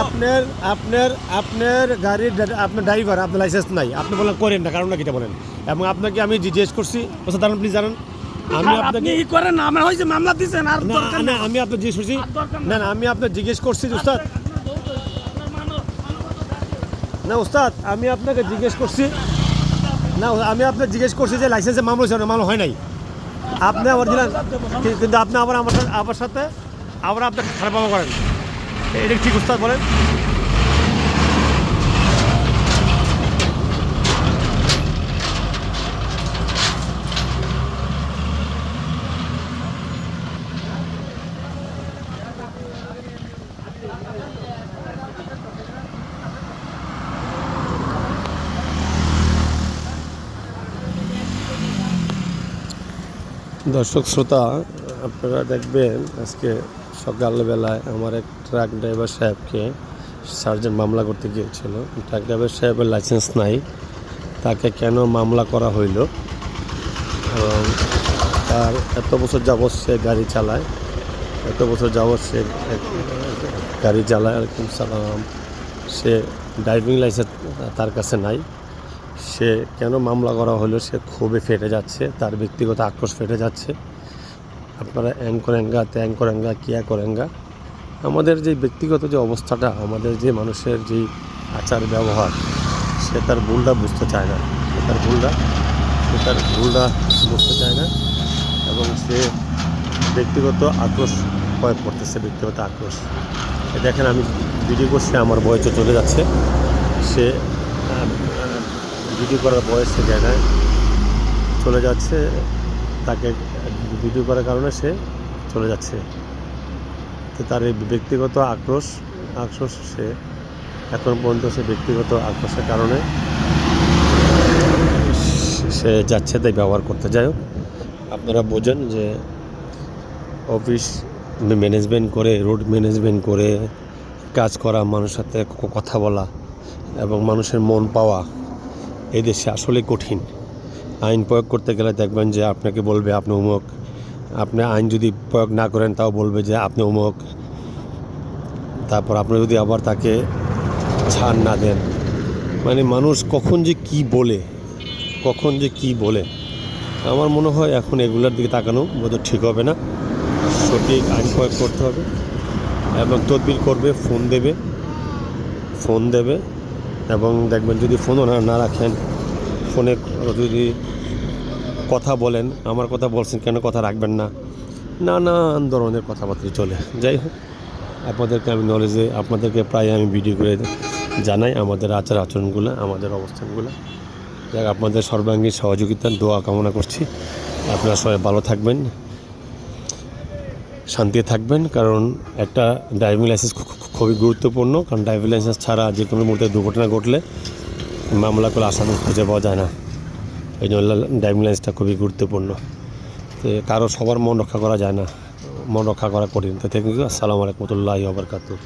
আপনার আপনার-? আপনার গাড়ির আপনার ড্রাইভার আপনার লাইসেন্স নাই। আপনি বলেন করেন না কারণ না কিটা বলেন। এবং আপনাকে আমি জিজ্ঞেস করছি ওসব দাঁড়ান প্লিজ জানান। আমি আপনাকে ই করেন আমার হয়েছে মামলা দিচ্ছেন আর না দরকার না আমি আপনার জিজ্ঞেস করছি না না আমি আপনার জিজ্ঞেস করছি উস্তাদ না উস্তাদ আমি আপনাকে জিজ্ঞেস করছি না আমি আপনাকে জিজ্ঞেস করছি যে লাইসেন্সে মামলা হয়েছে মামলা হয় নাই। আপনি অরিজিনাল কিন্তু আপনি আবার আমার আবার সাথে আবার আপনার খারাপ করেন। এটা ঠিক উস্তাদ বলেন? দর্শক শ্রোতা, আপনারা দেখবেন আজকে সকালবেলায় আমার এক ট্রাক ড্রাইভার সাহেবকে সার্জেন্ট মামলা করতে গিয়েছিল। ট্রাক ড্রাইভার সাহেবের লাইসেন্স নাই, তাকে কেন মামলা করা হইল এবং তার এত বছর যাবৎ সে গাড়ি চালায়, এত বছর যাবৎ সে গাড়ি চালায় আলাইকুম সালাম সে ড্রাইভিং লাইসেন্স তার কাছে নাই। সে কেন মামলা করা হলো, সে ক্ষোভে ফেটে যাচ্ছে, তার ব্যক্তিগত আক্রোশ ফেটে যাচ্ছে। আপনারা অ্যাং করেঙ্গা, ত্যাং করেঙ্গা, কিয়া করেঙ্গা, আমাদের যে ব্যক্তিগত যে অবস্থাটা, আমাদের যে মানুষের যে আচার ব্যবহার, সে তার ভুলটা বুঝতে চায় না। সে তার ভুলটা, সে তার ভুলটা বুঝতে চায় না এবং সে ব্যক্তিগত আক্রোশ প্রয়োগ করতেছে, ব্যক্তিগত আক্রোশ। দেখেন আমি ভিডিও করছি, আমার বয়সে চলে যাচ্ছে। সে ভিডিও করার বয়স সে না চলে যাচ্ছে। তাকে ভিডিও করার কারণে সে চলে যাচ্ছে। তো তার এই ব্যক্তিগত আক্রোশ আক্রোশ সে এখন পর্যন্ত সে ব্যক্তিগত আক্রোশের কারণে সে যাচ্ছে তাই ব্যবহার করতে। যাই হোক, আপনারা বোঝেন যে অফিস ম্যানেজমেন্ট করে রোড ম্যানেজমেন্ট করে কাজ করা, মানুষের সাথে কথা বলা এবং মানুষের মন পাওয়া দেশে আসলে কঠিন। আইন প্রয়োগ করতে গেলে দেখবেন যে আপনাকে বলবে, আপনি অমুক। আপনি আইন যদি প্রয়োগ না করেন, তাও বলবে যে, আপনি অমুক। তারপর আপনি যদি আবার তাকে ছাড় না দেন মানে মানুষ কখন যে কি বলে, কখন যে কি বলে, আমার মনে হয় এখন এগুলোর দিকে তাকানো বোধহয় ঠিক হবে না। সঠিক আইন প্রয়োগ করতে হবে এবং তদবির করবে, ফোন দেবে ফোন দেবে। এবং দেখবেন যদি ফোনও না না রাখেন, ফোনে যদি কথা বলেন, আমার কথা বলছেন কেন, কথা রাখবেন না। নানান ধরনের কথাবার্তা চলে। যাই হোক, আপনাদেরকে আমি নলেজে আপনাদেরকে প্রায় আমি ভিডিও করে জানাই আমাদের আচার আচরণগুলো, আমাদের অবস্থানগুলো। যাক, আপনাদের সর্বাঙ্গীন সহযোগিতার দোয়া কামনা করছি। আপনারা সবাই ভালো থাকবেন। শান্তি থাকবেন, কারণ একটা ড্রাইভিং লাইসেন্স খুবই গুরুত্বপূর্ণ, কারণ ড্রাইভিং লাইসেন্স ছাড়া যে কোনো মুহূর্তে দুর্ঘটনা ঘটলে মামলা করে আসামি খুঁজে পাওয়া যায় না। এই জন্য ড্রাইভিং লাইসেন্সটা খুবই গুরুত্বপূর্ণ। তো কারও সবার মন রক্ষা করা যায় না, মন রক্ষা করা কঠিন। তো থ্যাংক ইউ আসসালামু আলাইকুম, রহমতুল্লাহি ওবরকাতুহ